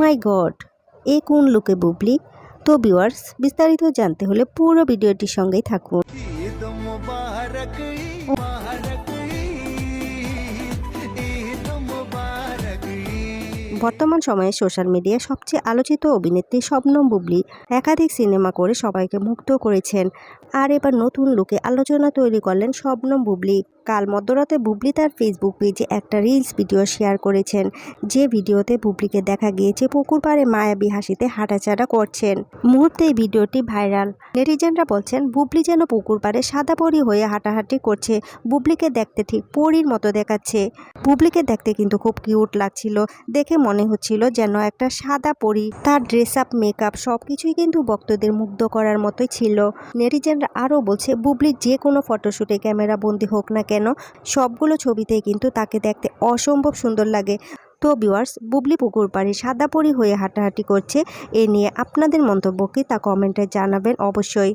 মাই god, এ কোন লোকে বুবলি? তো ভিউয়ার্স, বিস্তারিত জানতে হলে পুরো ভিডিওটির সঙ্গেই থাকুন। বর্তমান সময়ে সোশ্যাল মিডিয়ায় সবচেয়ে আলোচিত অভিনেত্রী শবনম বুবলি একাধিক সিনেমা করে সবাইকে মুগ্ধ করেছেন। আর এবার নতুন লুকে আলোচনা তৈরি করলেন শবনম বুবলি। কাল মধ্যরাতে বুবলি তার ফেসবুক পেজে একটা রিলস ভিডিও শেয়ার করেছেন। যে ভিডিওতে বুবলিকে দেখা গিয়েছে, পুকুর পাড়ে মায়াবী হাসিতে হাঁটাচাড়া করছেন। মুহূর্তে এই ভিডিওটি ভাইরাল নেটিজেনরা বলছেন, বুবলি যেন পুকুর পাড়ে সাদা পরি হয়ে হাঁটাহাঁটি করছে। বুবলিকে দেখতে ঠিক পরীর মতো দেখাচ্ছে। বুবলিকে দেখতে কিন্তু খুব কিউট লাগছিল। দেখে মনে হচ্ছিল যেন একটা সাদা পরি, তার ড্রেস আপ মেকআপ সব কিছুই কিন্তু ভক্তদের মুগ্ধ করার মতোই ছিল। নেটিজেনরা আরও বলছে বুবলির যে কোনো ফটোশ্যুটে ক্যামেরা বন্দি হোক না কেন, সবগুলো ছবিতেই কিন্তু তাকে দেখতে অসম্ভব সুন্দর লাগে। তো ভিউয়ার্স বুবলি পুকুর পাড়ে সাদা পরি হয়ে হাঁটাহাঁটি করছে, এ নিয়ে আপনাদের মন্তব্য কি তা কমেন্টে জানাবেন অবশ্যই।